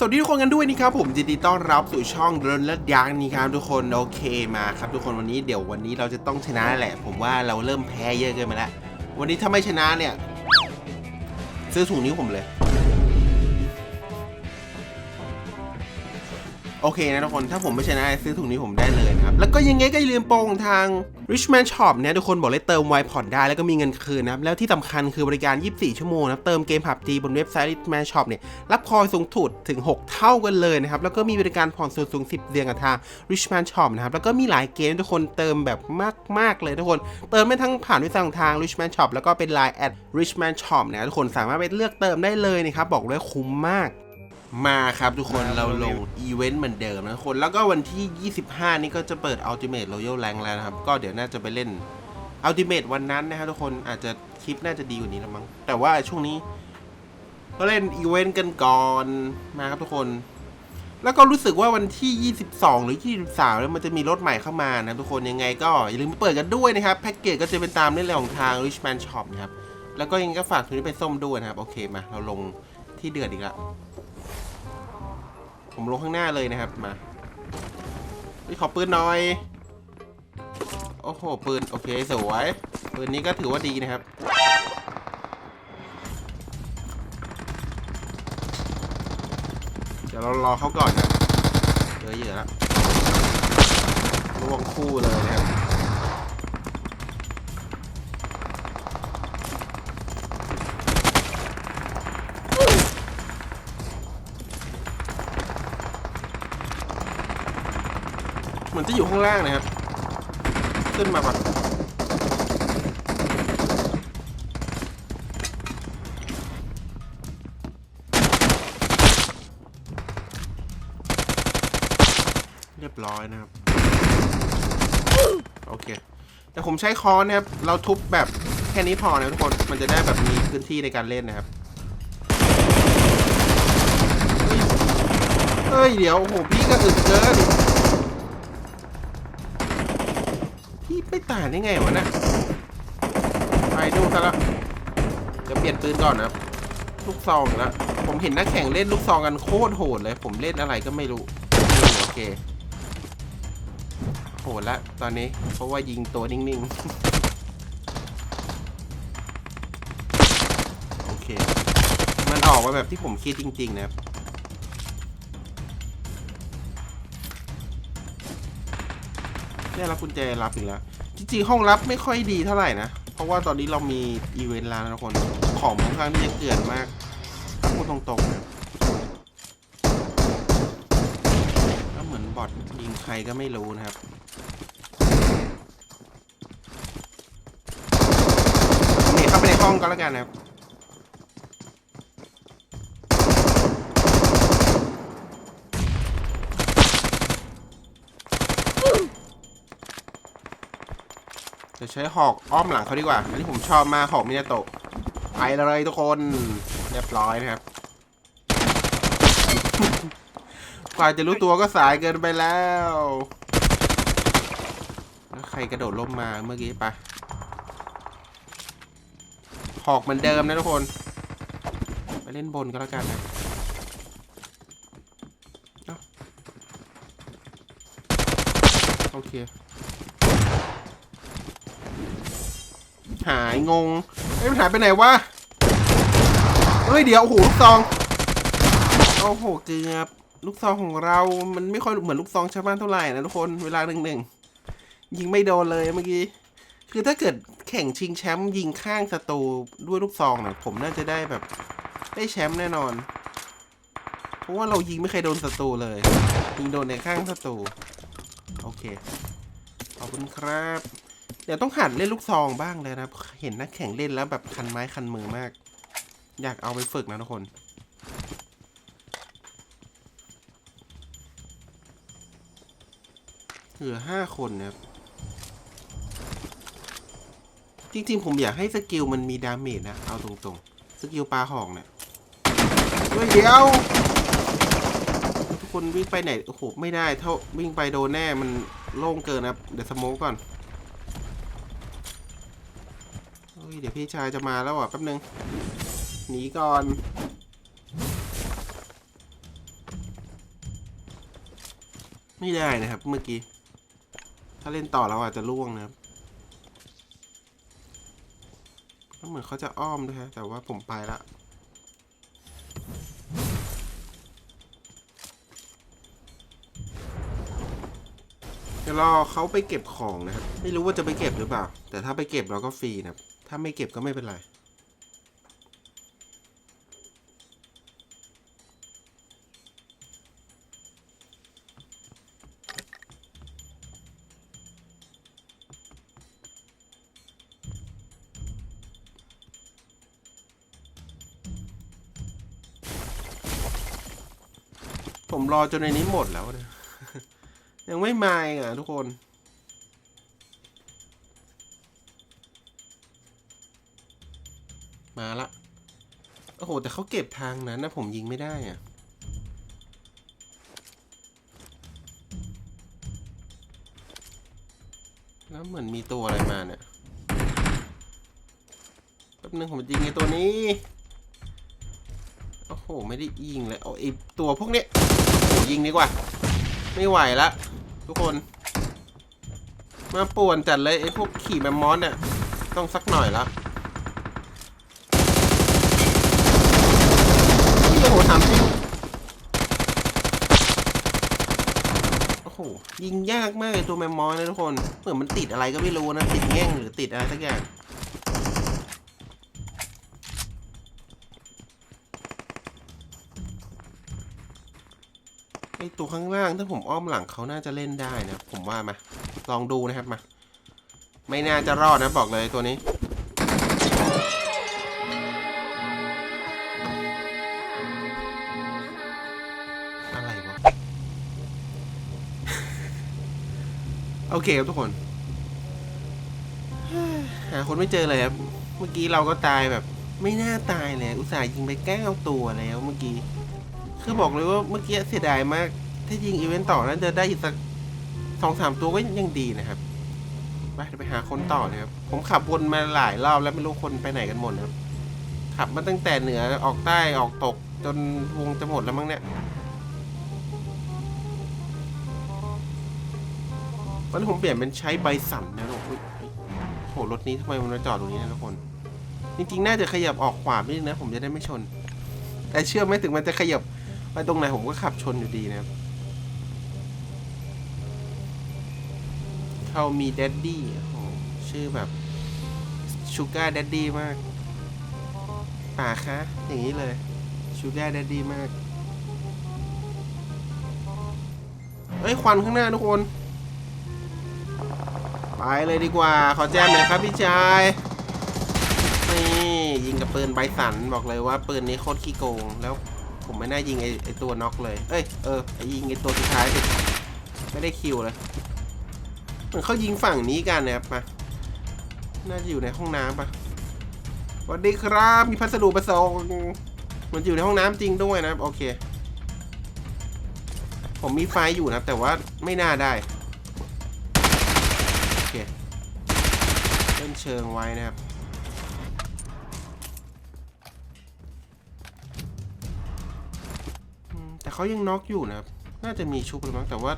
สวัสดีทุกคนกันด้วยนี่ครับผมยินดีต้อนรับสู่ช่องเดินและยางนี่ครับทุกคนโอเคมาครับทุกคนวันนี้เดี๋ยววันนี้เราจะต้องชนะแหละ ผมว่าเราเริ่มแพ้เยอะเกินไปแล้ววันนี้ถ้าไม่ชนะเนี่ย ซื้อถุงนิ้วผมเลย โอเคนะทุกคน ถ้าผมไม่ชนะซื้อถุงนี้ผมได้เลยนะครับ แล้วก็ยังไงก็อย่าลืมโปรงทาง Richman Shop เนี่ยทุกคนบอกเลยเติมไวผ่อนได้แล้วก็มีเงินคืนนะครับ แล้วที่สำคัญคือบริการ 24 ชั่วโมงนะครับ เติมเกมผับจีบนเว็บไซต์ Richman Shop เนี่ย รับคอยสูงสุดถึง 6 เท่ากันเลยนะครับ แล้วก็มีบริการผ่อนสูงสูง 10 เดือนกับทาง Richman Shop นะครับ แล้วก็มีหลายเกมทุกคนเติมแบบมาก ๆ เลยทุกคน เติมไม่ทั้งผ่านเว็บไซต์ของทาง Richman Shop แล้วก็เป็น Line at Richman Shop นะทุกคนสามารถไปเลือกเติมได้เลยนะครับบอกเลยคุ้มมาก มาครับทุกคนเราลงอีเวนต์เหมือนเดิมนะทุกคน แล้วก็วันที่ 25 นี้ก็จะเปิด Ultimate Royal Rank แล้วนะครับ ก็เดี๋ยวน่าจะไปเล่น Ultimate วันนั้นนะครับทุกคนอาจจะคลิปน่าจะดีกว่านี้แล้วมั้งแต่ว่าช่วงนี้ ก็เล่นอีเวนต์กันก่อนมาครับทุกคน แล้วก็รู้สึกว่าวันที่ 22 หรือ 23 แล้วมันจะมีรถใหม่เข้ามานะทุกคนยังไงก็อย่าลืมไปเปิดกันด้วยนะครับแพ็กเกจก็จะเป็นตามเรื่องของทาง Richman Shop นะครับแล้วก็ยังไงก็ฝากทุนนี้ไปส้มด้วยนะครับโอเคมาเราลงที่เดือดอีกแล้ว ผมลงข้างหน้าเลยนะครับมาขอปืนหน่อย โอ้โห ปืน โอเค สวย ปืนนี้ก็ถือว่าดีนะครับ เดี๋ยวเรารอเขาก่อนนะเยอะเยอะแล้วล่วงคู่เลยนะครับ มือนจะอยู่ข้างล่างนะครับ ขึ้นมาก่อนเรียบร้อยนะครับ โอเค แต่ผมใช้คอนนะครับ เราทุบแบบแค่นี้พอนะทุกคน มันจะได้แบบมีพื้นที่ในการเล่นนะครับ เฮ้ย เดี๋ยวโอ้โหพี่ก็อึดเกิน ไม่ตายได้ไงวะเนะไปดูซะละจะเปลี่ยนปืนก่อนนะลูกซองอีกแล้วผมเห็นนักแข่งเล่นลูกซองกันโคตรโหดเลย ผมเล่นอะไรก็ไม่รู้โอเคโหดละตอนนี้ เพราะว่ายิงตัวนิ่งๆ โอเค มันออกมาแบบที่ผมคิดจริง ๆ นะครับได้รับกุญแจรับอีกแล้ว จริงๆห้องรับไม่ค่อยดีเท่าไหร่นะ เพราะว่าตอนนี้เรามีอีเวนต์แล้วนะทุกคน ของค่อนข้างที่จะเกลื่อนมากพูดตรงๆนะก็เหมือนบอทยิงใครก็ไม่รู้นะครับนี่เข้าไปในห้องก็แล้วกันนะครับ ใช้หอกอ้อมหลังเขาดีกว่า อันนี้ผมชอบมากหอกมินาโตะไปเลยทุกคนเรียบร้อยนะครับ กว่าจะรู้ตัวก็สายเกินไปแล้วแล้วใครกระโดดล่มมาเมื่อกี้ปะหอกเหมือนเดิมนะทุกคน ไปเล่นบนก็แล้วกันนะโอเค หายงงเอ้ยมันหายไปไหนวะเฮ้ยเดี๋ยวโอ้โหลูกซองโอ้โหเกือบลูกซองของเรามันไม่ค่อยเหมือนลูกซองชาวบ้านเท่าไหร่นะทุกคนเวลาหนึ่งหนึ่งยิงไม่โดนเลยเมื่อกี้คือถ้าเกิดแข่งชิงแชมป์ยิงข้างศัตรูด้วยลูกซองเนี่ยผมน่าจะได้แบบได้แชมป์แน่นอน เพราะว่าเรายิงไม่เคยโดนศัตรูเลยยิงโดนในข้างศัตรูโอเคขอบคุณครับ เดี๋ยวต้องหัดเล่นลูกซองบ้างเลยนะครับ เห็นนักแข่งเล่นแล้วแบบคันไม้คันมือมาก อยากเอาไปฝึกนะทุกคนเหลือห้าคนนะครับ จริงๆ ผมอยากให้สกิลมันมีดาเมจนะ เอาตรงๆ สกิลปลาหอกเนี่ยเฮ้ยเดี๋ยว ทุกคนวิ่งไปไหน โอ้โห ไม่ได้ เท่าวิ่งไปโดนแน่ มันโล่งเกินนะครับเดี๋ยวสโมกก่อน เฮ้ยเดี๋ยวพี่ชายจะมาแล้วอะแป๊บนึง หนีก่อน ไม่ได้นะครับเมื่อกี้ ถ้าเล่นต่อเราอาจจะล่วงนะครับก็เหมือนเขาจะอ้อมด้วยฮะ แต่ว่าผมไปละเดี๋ยวรอเขาไปเก็บของนะครับ ไม่รู้ว่าจะไปเก็บหรือเปล่า แต่ถ้าไปเก็บเราก็ฟรีนะครับ ถ้าไม่เก็บก็ไม่เป็นไร ผมรอจนในนี้หมดแล้วนะยังไม่มาอะทุกคน แต่เขาเก็บทางนั้นนะผมยิงไม่ได้อะแล้วเหมือนมีตัวอะไรมาเนี่ยแป๊บนึงผมยิงไอ้ตัวนี้ โอ้โห ไม่ได้ยิงเลยเอาไอ้ตัวพวกเนี้ยยิงดีกว่า ไม่ไหวละทุกคน มาป่วนจัดเลยไอ้พวกขี่แมมมอสเนี่ย ต้องสักหน่อยละนี่โอ้โหถามจริงโอ้โหยิงยากมากไอ้ตัวแมมมอสนะทุกคน เหมือนมันติดอะไรก็ไม่รู้นะ ติดแง่งหรือติดอะไรสักอย่าง ไอตัวข้างล่างถ้าผมอ้อมหลังเขาน่าจะเล่นได้นะ ผมว่ามา ลองดูนะครับมา ไม่น่าจะรอดนะบอกเลยตัวนี้ โอเคครับทุกคน หาคนไม่เจอเลยครับ เมื่อกี้เราก็ตายแบบ ไม่น่าตายเลย อุตส่าห์ยิงไปเก้าตัวแล้วเมื่อกี้ คือบอกเลยว่าเมื่อกี้เสียดายมาก ถ้ายิงอีเวนต์ต่อนั้นจะได้อีกสักสองสามตัวก็ยังดีนะครับไปเดี๋ยวไปหาคนต่อนะครับ ผมขับวนมาหลายรอบแล้วไม่รู้คนไปไหนกันหมดครับ ขับมาตั้งแต่เหนือออกใต้ออกตกจนวงจะหมดแล้วมั้งเนี่ย ตอนนี้ผมเปลี่ยนเป็นใช้ใบสั่นนะโอ้โหโหรถนี้ทำไมมันมาจอดตรงนี้นะทุกคน จริงๆ น่าจะขยับออกขวานิดนึงนะ ผมจะได้ไม่ชน แต่เชื่อไหมถึงมันจะขยับไปตรงไหนผมก็ขับชนอยู่ดีนะครับเขามีแดดดี้โหชื่อแบบชูการ์แดดดี้มากป่าคะอย่างนี้เลยชูการ์แดดดี้มากเฮ้ยควันข้างหน้าทุกคน ไปเลยดีกว่า ขอแจมหน่อยครับพี่ชายนี่ยิงกับปืนไบสันบอกเลยว่าปืนนี้โคตรขี้โกง แล้วผมไม่น่ายิงไอไอตัวน็อกเลย เอ้ยเออไอยิงไอตัวสุดท้ายสิไม่ได้คิวเลยเหมือนเขายิงฝั่งนี้กันนะครับมาน่าจะอยู่ในห้องน้ำปะสวัสดีครับมีพัสดุประสงค์มันอยู่ในห้องน้ำจริงด้วยนะโอเค ผมมีไฟอยู่นะแต่ว่าไม่น่าได้ เล่นเชิงไว้นะครับแต่เขายังน็อกอยู่นะครับ น่าจะมีชุบหรือมั้งแต่ว่า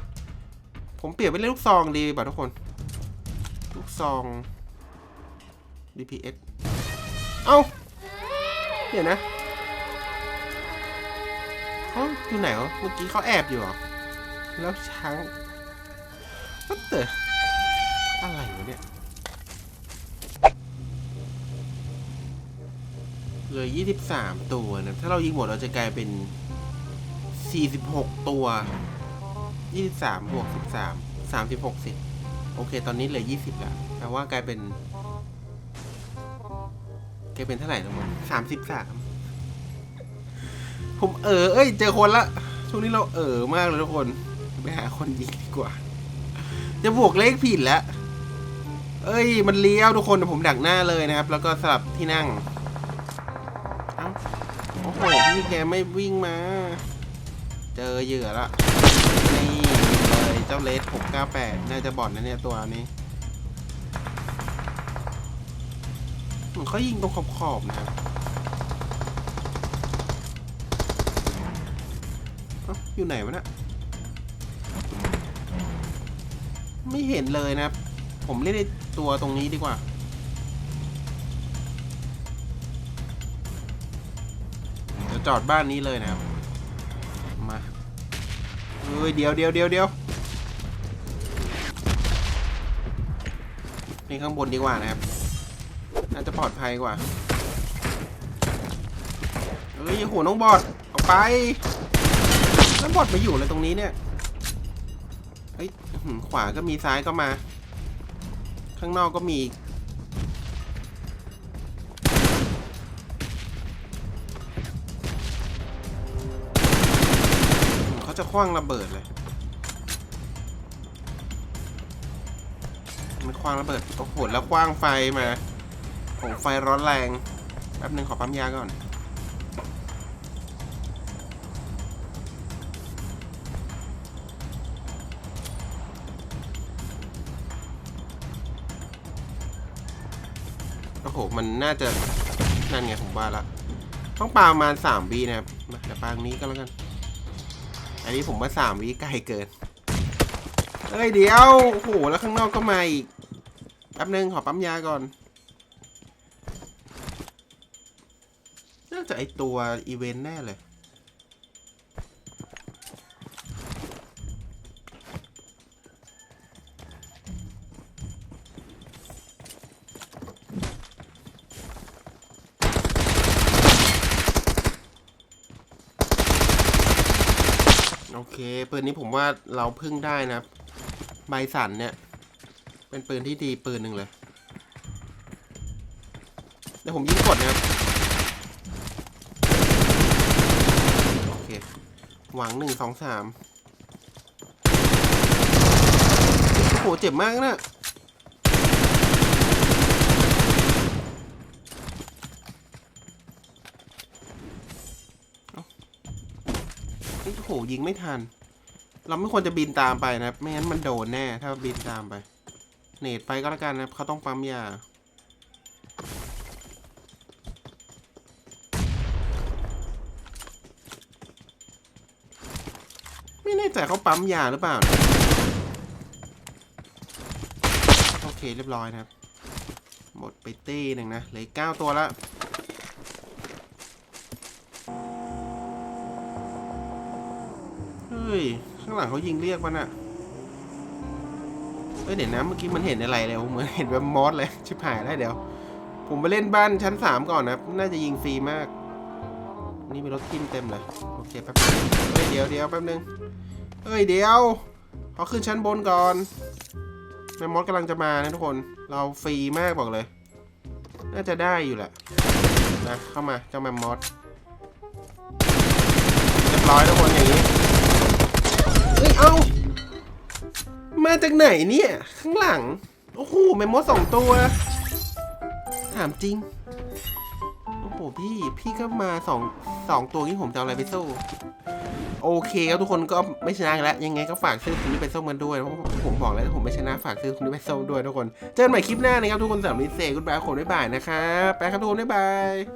ผมเปลี่ยนไปเล่นลูกซองดีป่ะทุกคน ลูกซอง DPS เอ้า เดี๋ยวนะเขาอยู่ไหนวะเมื่อกี้เขาแอบอยู่เหรอ แล้วช้างก็เตออะไรวะเนี่ย เหลือ 23 ตัวนะ ถ้าเรายิงหมดเราจะกลายเป็น 46 ตัว 23บวก13 36สิโอเค ตอนนี้เหลือ 20แล้วแปลว่ากลายเป็น กลายเป็นเท่าไหร่นะมัน33 ผมเออ เอ้ย เจอคนละ ช่วงนี้เราเออมากเลยทุกคน ไปหาคนยิงดีกว่า จะบวกเลขผิดแล้ว เอ้ย มันเลี้ยวทุกคนผมดักหน้าเลยนะครับ แล้วก็สลับที่นั่ง หพี่แกไม่วิ่งมา เจอเหยื่อละ นี่เลยเจ้าเลส698 น่าจะบอดนะเนี่ยตัวนี้เหมือนเขายิงตรงขอบๆนะครับอยู่ไหนวะเนะไม่เห็นเลยนะครับ ผมเล่นในตัวตรงนี้ดีกว่า อดบ้านนี้เลยนะครับ มาเอ้ยเดี๋ยวเดี๋ยวเดี๋ยวเดี๋ยวนี่ข้างบนดีกว่านะครับ น่าจะปลอดภัยกว่าเอ้ยโหน้องบอดออกไป แล้วบอดมาอยู่อะไรตรงนี้เนี่ย เฮ้ยขวาก็มีซ้ายก็มา ข้างนอกก็มี เขาจะคว้างระเบิดเลยมันคว้างระเบิดโอ้โหแล้วคว้างไฟมาโอ้ไฟร้อนแรงแป๊บนึงขอปั๊มยาก่อนโอ้โหมันน่าจะนั่นไงผมว่าละต้องปาประมาณสามวินะครับมาแต่ปางนี้ก็แล้วกัน นนี้ผมว่าสามวิไกลเกิน เอ้ยเดี๋ยว โอ้โห แล้วข้างนอกก็มาอีก แป๊บนึงขอปั๊มยาก่อนน่าจะไอตัวอีเวนต์แน่เลย โอเคปืนนี้ผมว่าเราพึ่งได้นะใบสันเนี่ย เป็นปืนที่ดีปืนหนึ่งเลยเดี๋ยวผมยิงกดนะครับโอเคหวังหนึ่งสองสามโอ้โหเจ็บมากนะ โอ้โหยิงไม่ทัน เราไม่ควรจะบินตามไปนะครับ ไม่งั้นมันโดนแน่ถ้าบินตามไป เนตไปก็แล้วกันนะครับเขาต้องปั๊มยาไม่แน่ใจเขาปั๊มยาหรือเปล่า โอเคเรียบร้อยนะครับ หมดไปตีหนึ่งนะเหลือเก้าตัวละ ย ข้างหลังเขายิงเรียกมันอะเอ้ยเดี๋ยวนะเมื่อกี้มันเห็นอะไรเลยเหมือนเห็นแบบมอสเลยชิบหายแล้วเดี๋ยว ผมไปเล่นบ้านชั้นสามก่อนนะ น่าจะยิงฟรีมาก นี่มีรถทิมเต็มเลย โอเคแป๊บนึงเฮ้ยเดี๋ยวเดี๋ยวแป๊บนึงเฮ้ยเดี๋ยวเขาขึ้นชั้นบนก่อนแมมมอสกำลังจะมานะทุกคน เราฟรีมากบอกเลย น่าจะได้อยู่แหละนะเข้ามาเจ้าแมมมอสเรียบร้อยทุกคนอย่างนี้ มาจากไหนเนี่ย ข้างหลัง โอ้โหแมมมอสองตัว ถามจริง โอ้โหพี่ พี่ก็มาสองสองตัวนี้ผมจะเอาอะไรไปสู้ โอเคครับทุกคนก็ไม่ชนะกันแล้ว ยังไงก็ฝากซื้อคุณนี้ไปส้มกันด้วยเพราะผมบอกแล้วถ้าผมไม่ชนะฝากซื้อคุณนี้ไปส้มด้วยทุกคน เจอกันใหม่คลิปหน้านะครับทุกคนสำหรับนิเซ่คุณบายคนบ๊ายบายนะครับ ไปครับทุกคนบ๊ายบาย